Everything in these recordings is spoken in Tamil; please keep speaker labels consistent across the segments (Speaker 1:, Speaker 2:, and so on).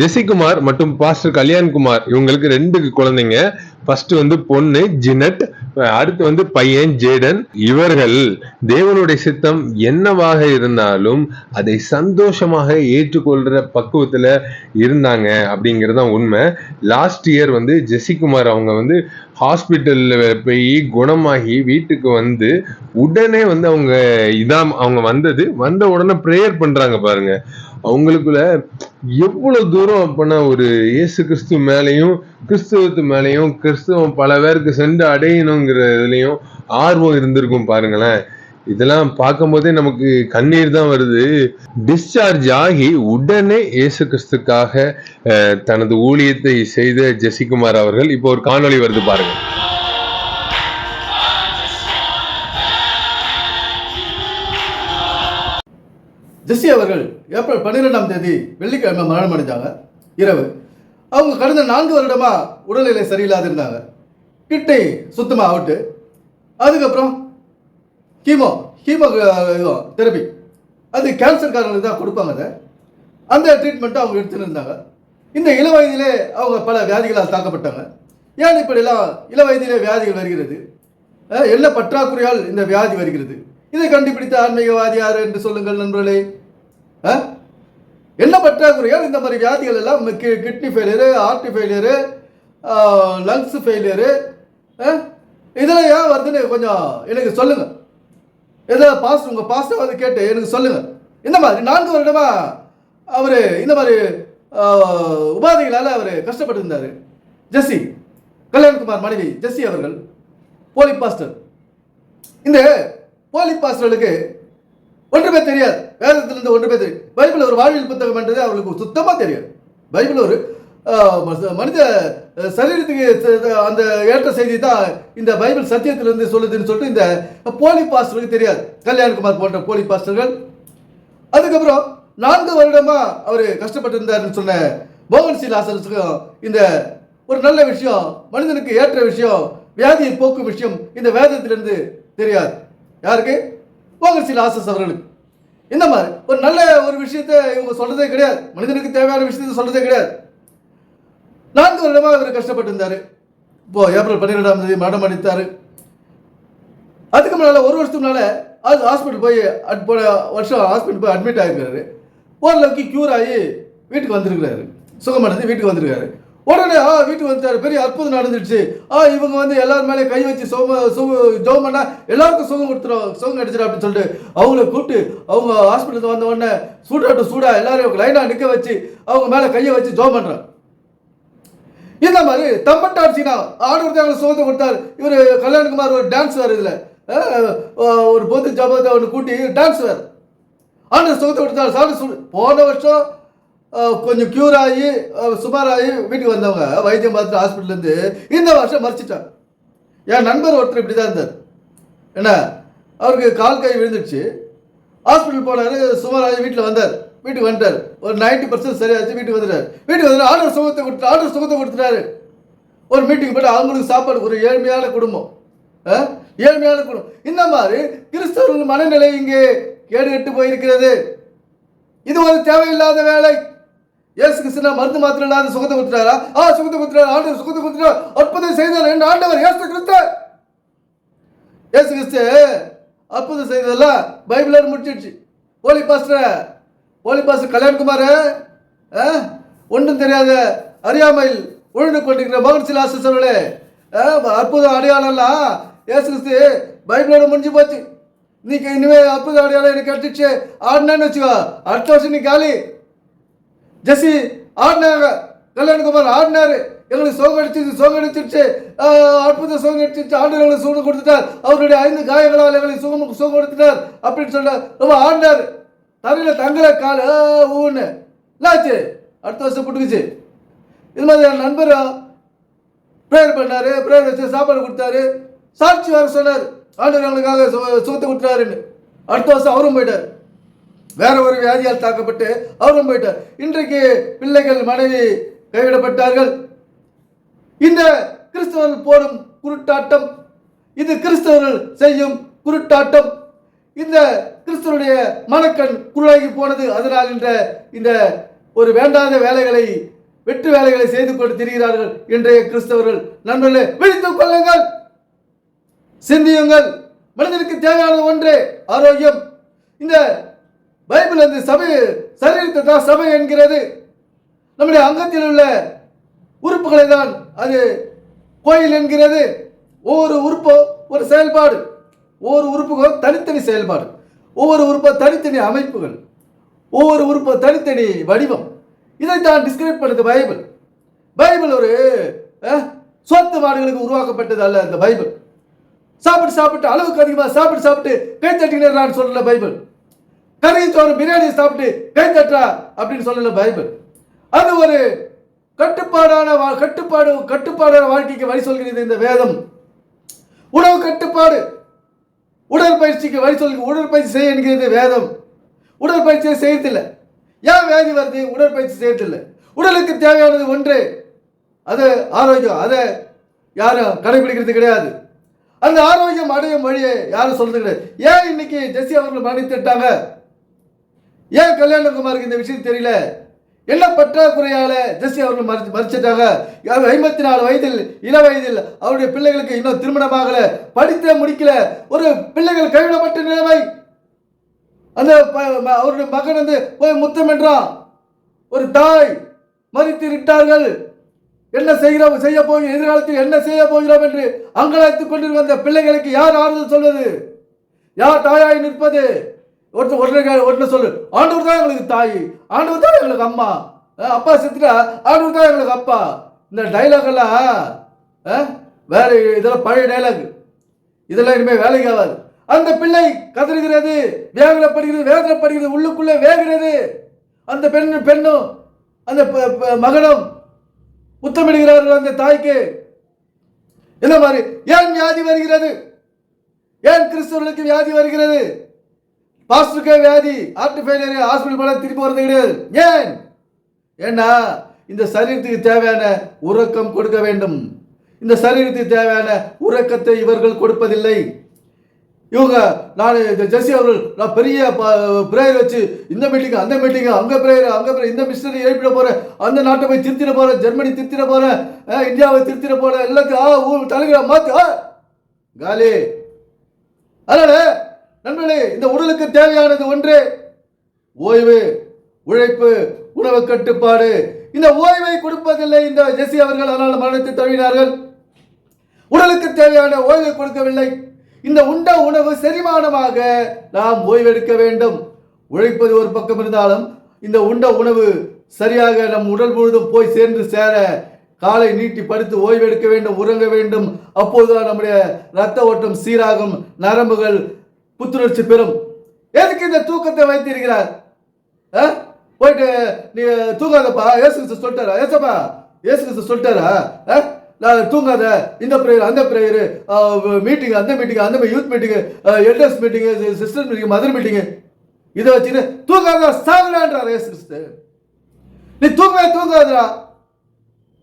Speaker 1: ஜெசிகுமார் மற்றும் பாஸ்டர் கல்யாண்குமார் இவங்களுக்கு ரெண்டு குழந்தைங்க. ஃபர்ஸ்ட் வந்து பொண்ணு ஜினட். அடுத்து வந்து பையன் ஜேடன். இவர்கள் தேவனுடைய சித்தம் என்னவாக இருந்தாலும் அதை சந்தோஷமாக ஏற்றுக்கொள்ற பக்குவத்துல இருந்தாங்க அப்படிங்கிறது தான் உண்மை. லாஸ்ட் இயர் வந்து ஜெசிகுமார் அவங்க வந்து ஹாஸ்பிட்டல்ல போய் குணமாகி வீட்டுக்கு வந்து உடனே வந்து அவங்க இதான் அவங்க வந்தது. வந்த உடனே ப்ரேயர் பண்றாங்க பாருங்க. அவங்களுக்குள்ள எவ்வளவு தூரம் அப்படின்னா ஒரு இயேசு கிறிஸ்து மேலையும் கிறிஸ்துவத்து மேலையும் கிறிஸ்துவம் பல பேருக்கு சென்று அடையணுங்கிற இதுலயும் ஆர்வம் இருந்திருக்கும் பாருங்களேன். இதெல்லாம் பார்க்கும்போதே நமக்கு கண்ணீர் தான் வருது. டிஸ்சார்ஜ் ஆகி உடனே இயேசு கிறிஸ்துக்காக தனது ஊழியத்தை செய்த ஜெசிகுமார் அவர்கள் இப்போ ஒரு காணொளி வருது பாருங்க.
Speaker 2: ஜெஸ்ஸி அவர்கள் ஏப்ரல் பன்னிரெண்டாம் தேதி வெள்ளிக்கிழமை மரணம் அடைஞ்சாங்க. இரவு. அவங்க கடந்த நான்கு வருடமா உடல்நிலை சரியில்லாத இருந்தாங்க கிட்னி சுத்தமாக அவுட்டு அதுக்கப்புறம் கீமோ கீமோ தெரப்பி அது கேன்சர்காரங்களுக்கு தான் கொடுப்பாங்க அதை. அந்த ட்ரீட்மெண்ட்டை அவங்க எடுத்துன்னு இருந்தாங்க. இந்த இள வயதிலே அவங்க பல வியாதிகளால் தாக்கப்பட்டாங்க. ஏன் இப்படிலாம் இள வயதிலே வியாதிகள் வருகிறது? என்ன பற்றாக்குறையால் இந்த வியாதி வருகிறது? இதை கண்டுபிடித்த ஆன்மீகவாதி யார் என்று சொல்லுங்கள் நண்பர்களே. என்ன பற்றாக்குறையால் இந்த மாதிரி வியாதிகள் எல்லாம் kidney failure heart failure lungs failure இதெல்லாம் ஏன் வருதுன்னு கொஞ்சம் எனக்கு சொல்லுங்கள் ஏதோ பாஸ்ட் உங்கள் பாஸ்ட்டை வந்து கேட்டு எனக்கு சொல்லுங்கள் இந்த மாதிரி நான்கு வருடமா அவர் இந்த மாதிரி உபாதைகளால் அவர் கஷ்டப்பட்டு இருந்தார் ஜெஸ்ஸி கல்யாண்குமார் மனைவி ஜெஸ்ஸி அவர்கள் போலி பாஸ்டர் இந்த போலி பாஸ்டர்களுக்கு ஒன்றுமே தெரியாது. வேதத்திலிருந்து ஒன்றுமே தெரியும். பைபிள் ஒரு வாழ்வியல் புத்தகம் என்றது அவர்களுக்கு சுத்தமாக தெரியாது. பைபிள் ஒரு மனித சரீரத்துக்கு அந்த ஏற்ற செய்தி தான் இந்த பைபிள் சத்தியத்திலிருந்து சொல்லுதுன்னு சொல்லிட்டு இந்த போலி பாஸ்டருக்கு தெரியாது. கல்யாண்குமார் போன்ற போலி பாஸ்டர்கள். அதுக்கப்புறம் நான்கு வருடமா அவர் கஷ்டப்பட்டு இருந்தாருன்னு சொன்ன மோகன் சி. இந்த ஒரு நல்ல விஷயம் மனிதனுக்கு ஏற்ற விஷயம் வியாதியை போக்கும் விஷயம் இந்த வேதத்திலிருந்து தெரியாது. யாருக்கு? மோகன் சி. லாசஸ் அவர்களுக்கு. இந்த மாதிரி? ஒரு நல்ல ஒரு விஷயத்தை இவங்க சொல்றதே கிடையாது. மனிதனுக்கு தேவையான விஷயத்த சொல்றதே கிடையாது. நான்கு வருடமாக அவர் கஷ்டப்பட்டு இருந்தாரு. இப்போ ஏப்ரல் பன்னிரெண்டாம் தேதி மரணம் அடித்தார் அதுக்கு முன்னால் ஒரு வருஷத்துக்கு முன்னால் அது ஹாஸ்பிட்டல் போய் அட் போன வருஷம் ஹாஸ்பிட்டல் போய் அட்மிட் ஆகிருக்காரு ஓரளவுக்கு க்யூர் ஆகி வீட்டுக்கு வந்திருக்கிறாரு. சுகமடைந்து வீட்டுக்கு வந்திருக்காரு. உடனே ஆ வீட்டுக்கு வந்துட்டார். பெரிய அற்புதம் நடந்துடுச்சு. ஆ இவங்க வந்து எல்லார் மேலே கை வச்சு சோம சுக ஜோம் பண்ணா எல்லாருக்கும் சுகம் கொடுத்துரும் சுகம் கிடைச்சிடும் அப்படின்னு சொல்லிட்டு அவங்கள கூப்பிட்டு அவங்க ஹாஸ்பிட்டலுக்கு வந்த உடனே சூடாட்டு சூடா எல்லாரையும் லைனாக நிற்க வச்சு அவங்க மேலே கையை வச்சு ஜோம் பண்ணுறாங்க இந்த மாதிரி தம்பட்டார் சீனா ஆடவர் தேவையான சுகத்தை கொடுத்தார். இவர் கல்யாணகுமார் ஒரு டான்ஸ் வேறு இதில். ஒரு பொது ஜபத்தை ஒன்று கூட்டி டான்ஸ் வேறு. ஆண்டு சுகத்தை கொடுத்தார். சாப்பிட்டு சு போன வருஷம் கொஞ்சம் க்யூர் ஆகி சுமாராகி வீட்டுக்கு வந்தவங்க வைத்தியம் பார்த்துட்டு ஹாஸ்பிட்டல்லேருந்து இந்த வருஷம் மறைச்சிட்டாங்க என் நண்பர் ஒருத்தர் இப்படி தான் இருந்தார். என்ன? அவருக்கு கால் கை விழுந்துடுச்சு. ஹாஸ்பிட்டல் போனார் சுமாராகி வீட்டில் வந்தார். வீட்டுக்கு வந்துட்டார். ஒரு 90% பர்சன்ட் சரியாச்சு வீட்டுக்கு வந்துட்டார். வீட்டுக்கு வந்து ஆர்டர் சுகத்தை கொடுத்து ஆர்டர் சுகத்தை கொடுத்துட்டாரு. ஒரு மீட்டிங் போட்டு அவங்களுக்கு சாப்பாடு ஒரு ஏழ்மையான குடும்பம். ஆ? ஏழ்மையான குடும்பம். இந்த மாதிரி கிறிஸ்தவர்கள் மனநிலை இங்கே கேடு கேடுகட்டு போயிருக்கிறது. இது ஒரு தேவையில்லாத வேலை. இயேசு கிருஷ்ணா மருந்து மாத்திரம் இல்லாத சுகத்தை கொடுத்துட்டாரா? ஆ சுகத்தை கொடுத்துட்டாரு. ஆண்டவர் சுகத்தை கொடுத்துட்டார். அற்புதம் செய்தார். என் ஆண்டவர்? இயேசு கிறிஸ்து. இயேசு கிறிஸ்து அற்புதம் செய்ததெல்லாம் பைபிளோடு முடிச்சிடுச்சு. போலி பாஸ்டர் போலி பாஸ்டர் கல்யாண்குமார் ஒன்றும் தெரியாத அறியாமையில் உழுந்து கொண்டிருக்கிற மகன் சிலாசஸ் அவர்களே ஆ, அற்புதம் அடையாளம்லாம் இயேசு கிறிஸ்து பைபிளோட முடிஞ்சு போச்சு. நீக்கு இனிமேல் அற்புதம் அடையாளம் எனக்கு கிடைச்சிச்சு ஆடினேன்னு வச்சுக்கோ அடுத்த வருஷம் நீ காலி. ஜெஸ்ஸி ஆடினாங்க. கல்யாணகுமார் ஆடினாரு. எங்களுக்கு சோகம் அடிச்சிருச்சு சோகம் அடிச்சிருச்சு அற்புத சோகம் அடிச்சிருச்சு ஆண்டு எங்களுக்கு சுகம் கொடுத்துட்டார். அவருடைய ஐந்து காயங்களால் எங்களுக்கு சுகம் சோகம் கொடுத்துட்டார் அப்படின்னு சொன்னார் ரொம்ப ஆடினார். தரையில் தங்கல கால் ஊன்னு. என்னாச்சு? அடுத்த வருஷம் புட்டுக்குச்சு. இது மாதிரி என் நண்பர் ப்ரேயர் பண்ணார். ப்ரேயர் வச்சு சாப்பாடு கொடுத்தாரு. சாட்சி வர சொன்னார். ஆண்டு எங்களுக்காக சு- சுகத்தை கொடுத்துறாருன்னு அடுத்த வருஷம் அவரும் போயிட்டார். வேற ஒரு வியாதியால் தாக்கப்பட்டு அவரும் போயிட்டார். இன்றைக்கு பிள்ளைகள் மனைவி கைவிடப்பட்டார்கள். இந்த கிறிஸ்தவர்கள் போடும் குருட்டாட்டம் இது கிறிஸ்தவர்கள் செய்யும் குருட்டாட்டம். இந்த கிறிஸ்தவருடைய மனக்கண் குருளாகி போனது. அதனால் இந்த இந்த ஒரு வேண்டாத வேலைகளை வெற்று வேலைகளை செய்து கொண்டு திரிகிறார்கள் இன்றைய கிறிஸ்தவர்கள். நண்பர்களே விழித்துக் கொள்ளுங்கள். சிந்தியுங்கள். மனிதனுக்கு தேவையான ஒன்றே ஆரோக்கியம். இந்த பைபிள் அந்த சபை சரீரத்தை தான் சபை என்கிறது. நம்முடைய அங்கத்தில் உள்ள உறுப்புகளை தான் அது கோயில் என்கிறது. ஒவ்வொரு உறுப்போ ஒரு செயல்பாடு. ஒவ்வொரு உறுப்புக்கும் தனித்தனி செயல்பாடு. ஒவ்வொரு உறுப்போ தனித்தனி அமைப்புகள். ஒவ்வொரு உறுப்போ தனித்தனி வடிவம். இதை தான் டிஸ்கிரைப் பண்ணுது பைபிள். பைபிள் ஒரு சொத்து மாடுகளுக்கு உருவாக்கப்பட்டது அல்ல இந்த பைபிள். சாப்பிட்டு சாப்பிட்டு அளவுக்கு அதிகமாக சாப்பிட்டு சாப்பிட்டு கை நான் சொல்லல பைபிள். கறி சோறு பிரியாணி சாப்பிட்டு பேஞ்சட்டா தட்டா அப்படின்னு சொல்லல பைபிள். அது ஒரு கட்டுப்பாடான வா- கட்டுப்பாடு கட்டுப்பாடான வாழ்க்கைக்கு வழி சொல்கிறது இந்த வேதம். உணவு கட்டுப்பாடு. உடற்பயிற்சிக்கு வழி சொல்லி உடற்பயிற்சி செய்ய என்கிறது வேதம். உடற்பயிற்சியை செய்யறதில்லை. ஏன் வேதி வருது? உடற்பயிற்சி செய்யறதில்லை. உடலுக்கு தேவையானது ஒன்று. அது ஆரோக்கியம். அதை யாரும் கடைபிடிக்கிறது கிடையாது. அந்த ஆரோக்கியம் அடையும் வழியை யாரும் சொல்றது கிடையாது. ஏன் இன்னைக்கு ஜெஸ்ஸி அவர்கள் மன்னித்துட்டாங்க ஏன் கல்யாணகுமாருக்கு இந்த விஷயம் தெரியல? என்ன பற்றாக்குறையால ஜெஸ்ஸி அவர்கள் மறு மறிச்சிட்டாங்க? ஐம்பத்தி நாலு வயதில் இள வயதில் அவருடைய பிள்ளைகளுக்கு இன்னும் திருமணமாகல படித்தே முடிக்கல ஒரு பிள்ளைகள் கைவிடப்பட்ட நிலைமை. அந்த ப- அவருடைய மகன் வந்து போய் முத்தம் என்றான். ஒரு தாய் மறித்து விட்டார்கள். என்ன செய்கிறோம் செய்ய போகிறோம் எதிர்காலத்தில் என்ன செய்ய போகிறோம் என்று அங்கலாய்த்துக் கொண்டிருந்த வந்த பிள்ளைகளுக்கு யார் ஆறுதல் சொல்வது? யார் தாயாய் நிற்பது? ஒருத்தர் ஒருத்தர் ஒருத்தர் சொல்லு. ஆண்டவர் தான் எங்களுக்கு தாய். ஆண்டவர் தான் எங்களுக்கு அம்மா. அப்பா செத்துட்டா ஆண்டவர் தான் எங்களுக்கு அப்பா. இந்த டைலாக் எல்லாம் வேற இதெல்லாம் பழைய டைலாக் இதெல்லாம் இனிமேல் வேலைக்கு ஆகாது. அந்த பிள்ளை கதறுகிறது வேகனப்படுகிறது வேதனைப்படுகிறது உள்ளுக்குள்ளே வேகிறது. அந்த பெண் பெண்ணும் அந்த ப- ப- மகனும் முத்தமிடுகிறார்கள் அந்த தாய்க்கு. என்ன மாதிரி? ஏன் வியாதி வருகிறது? ஏன் கிறிஸ்தவர்களுக்கு வியாதி வருகிறது? பாஸ்டருக்கே வியாதி ஹார்ட் ஃபெயிலியர் ஹாஸ்பிட்டல் போல திருப்பி வரது கிடையாது ஏன்? ஏன்னா இந்த சரீரத்துக்கு தேவையான உறக்கம் கொடுக்க வேண்டும். இந்த சரீரத்துக்கு தேவையான உறக்கத்தை இவர்கள் கொடுப்பதில்லை. இவங்க நான் ஜெசி அவர்கள் நான் பெரிய பிரேயர் வச்சு இந்த மீட்டிங் அந்த மீட்டிங் அங்கே பிரேயர் அங்கே இந்த மிஷினரி எழுப்பிட போகிறேன் அந்த நாட்டை போய் திருத்திட போறேன் ஜெர்மனி திருத்திட போகிறேன் இந்தியாவை திருத்திட போகிறேன் எல்லாத்தையும் ஆ ஊ தலைகிற மாத்து ஆ, காலி. அதனால நண்பர்களே இந்த உடலுக்கு தேவையானது ஒன்று ஓய்வு உழைப்பு உணவு கட்டுப்பாடு. இந்த ஓய்வை கொடுப்பதில்லை இந்த ஜெசி அவர்கள் அதனால் மரணத்தை தழுவினார்கள். உடலுக்கு தேவையான ஓய்வை கொடுக்கவில்லை. இந்த உண்ட உணவு செரிமானமாக நாம் ஓய்வெடுக்க வேண்டும். உழைப்பது ஒரு பக்கம் இருந்தாலும் இந்த உண்ட உணவு சரியாக நம் உடல் முழுதும் போய் சேர்ந்து சேர காலை நீட்டி படுத்து ஓய்வெடுக்க வேண்டும் உறங்க வேண்டும். அப்போதுதான் நம்முடைய ரத்த ஓட்டம் சீராகும். நரம்புகள் புத்துணர்ச்சி பெறும். எதுக்கு இந்த தூக்கத்தை வைத்திருக்கிறார்? ஆ? போயிட்டு நீ தூங்காதப்பா. ஏசு கிறிஸ்து சொல்லிட்டாரா? ஏசப்பா ஏசு கிறிஸ்து சொல்லிட்டாரா? ஆ? நான் தூங்காத இந்த ப்ரேயர் அந்த ப்ரேயரு மீட்டிங் அந்த மீட்டிங் அந்த youth meeting elders meeting sister meeting mother meeting இதை வச்சுன்னு தூங்காத சாகுறான்றார் ஏசு கிறிஸ்து. நீ தூங்கவே தூங்காதடா.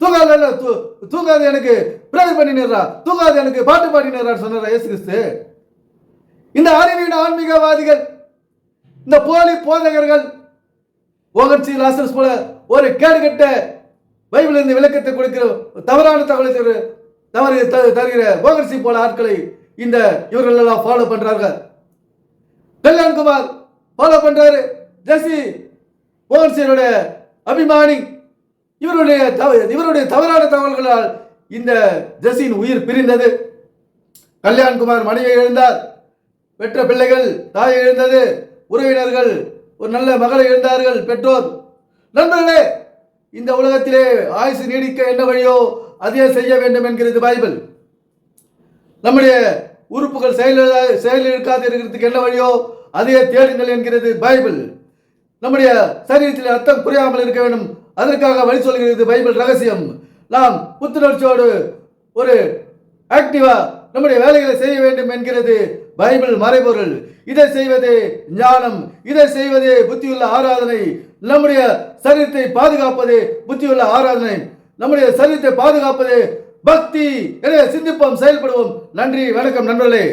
Speaker 2: தூங்காத தூ தூங்காத எனக்கு ப்ரேயர் பண்ணிடுறா தூங்காத எனக்கு பாட்டு பாடினு சொன்னாரா ஏசு கிறிஸ்து? இந்த அறிவின் ஆன்மீகவாதிகள் இந்த போலி போதகர்கள் ஓகன்சி லாசர்ஸ் போல ஒரு கேடுகட்ட பைபிள் இந்த விளக்கத்தை கொடுக்கிற தவறான தகவலை தவறு த- தருகிற ஓகன்சி போல ஆட்களை இந்த இவர்கள் எல்லாம் ஃபாலோ பண்றாங்க கல்யாண்குமார் ஃபாலோ பண்றாரு. ஜெசி ஓகன்சியருடைய அபிமானி. இவருடைய தவ- இவருடைய தவறான தகவல்களால் இந்த ஜெசியின் உயிர் பிரிந்தது. கல்யாண்குமார் மனைவி எழுந்தார் பெற்ற பிள்ளைகள் தாய் இழந்தது உறவினர்கள் ஒரு நல்ல மகளை இழந்தார்கள் பெற்றோர். நண்பர்களே இந்த உலகத்திலே ஆயுசு நீடிக்க என்ன வழியோ அதையே செய்ய வேண்டும் என்கிறது பைபிள். நம்முடைய உறுப்புகள் செயல் செயலிழக்காது இருக்கிறதுக்கு என்ன வழியோ அதையே தேடுங்கள் என்கிறது பைபிள். நம்முடைய சரீரத்தில் ரத்தம் குறையாமல் இருக்க வேண்டும். அதற்காக வழி சொல்கிறது பைபிள் ரகசியம். நாம் புத்துணர்ச்சியோடு ஒரு ஆக்டிவா நம்முடைய வேலைகளை செய்ய வேண்டும் என்கிறது பைபிள் மறைபொருள். இதை செய்வது ஞானம். இதை செய்வது புத்தியுள்ள ஆராதனை. நம்முடைய சரீரத்தை பாதுகாப்பது புத்தியுள்ள ஆராதனை. நம்முடைய சரீரத்தை பாதுகாப்பது பக்தி. எனவே சிந்திப்போம் செயல்படுவோம். நன்றி வணக்கம் நண்பர்களே.